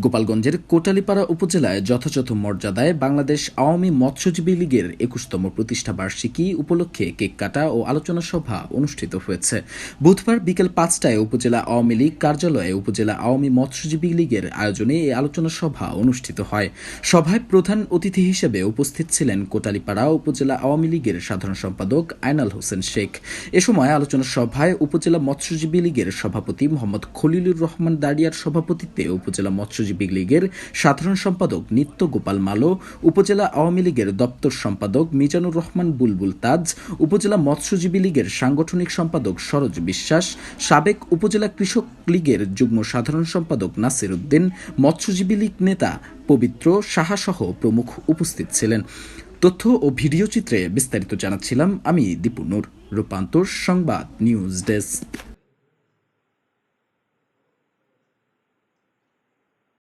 গোপালগঞ্জের কোটালীপাড়া উপজেলায় যথাযথ মর্যাদায় বাংলাদেশ আওয়ামী মৎস্যজীবী লীগের একুশতম প্রতিষ্ঠা বার্ষিকী উপলক্ষে কেক কাটা ও আলোচনা সভা অনুষ্ঠিত হয়েছে। বুধবার বিকেল পাঁচটায় উপজেলা আওয়ামী লীগ কার্যালয়ে উপজেলা আওয়ামী মৎস্যজীবী লীগের আয়োজনে এই আলোচনা সভা অনুষ্ঠিত হয়। সভায় প্রধান অতিথি হিসেবে উপস্থিত ছিলেন কোটালীপাড়া উপজেলা আওয়ামী লীগের সাধারণ সম্পাদক আয়নাল হোসেন শেখ। এ সময় আলোচনা সভায় উপজেলা মৎস্যজীবী লীগের সভাপতি মোহাম্মদ খলিলুর রহমান দাঁড়িয়ার সভাপতিত্বে উপজেলা মৎস্যজীবী লীগের সাধারণ সম্পাদক নিত্য গোপাল মালো, উপজেলা আওয়ামী লীগের দপ্তর সম্পাদক মিজানুর রহমান বুলবুল তাজ, উপজেলা মৎস্যজীবী লীগের সাংগঠনিক সম্পাদক সরোজ বিশ্বাস, সাবেক উপজেলা কৃষক লীগের যুগ্ম সাধারণ সম্পাদক নাসির উদ্দিন, মৎস্যজীবী লীগ নেতা পবিত্র সাহাসহ প্রমুখ উপস্থিত ছিলেন। তথ্য ও ভিডিও চিত্রে বিস্তারিত জানাচ্ছিলাম আমি দীপু নূর, রূপান্তর সংবাদ নিউজ ডেস্ক।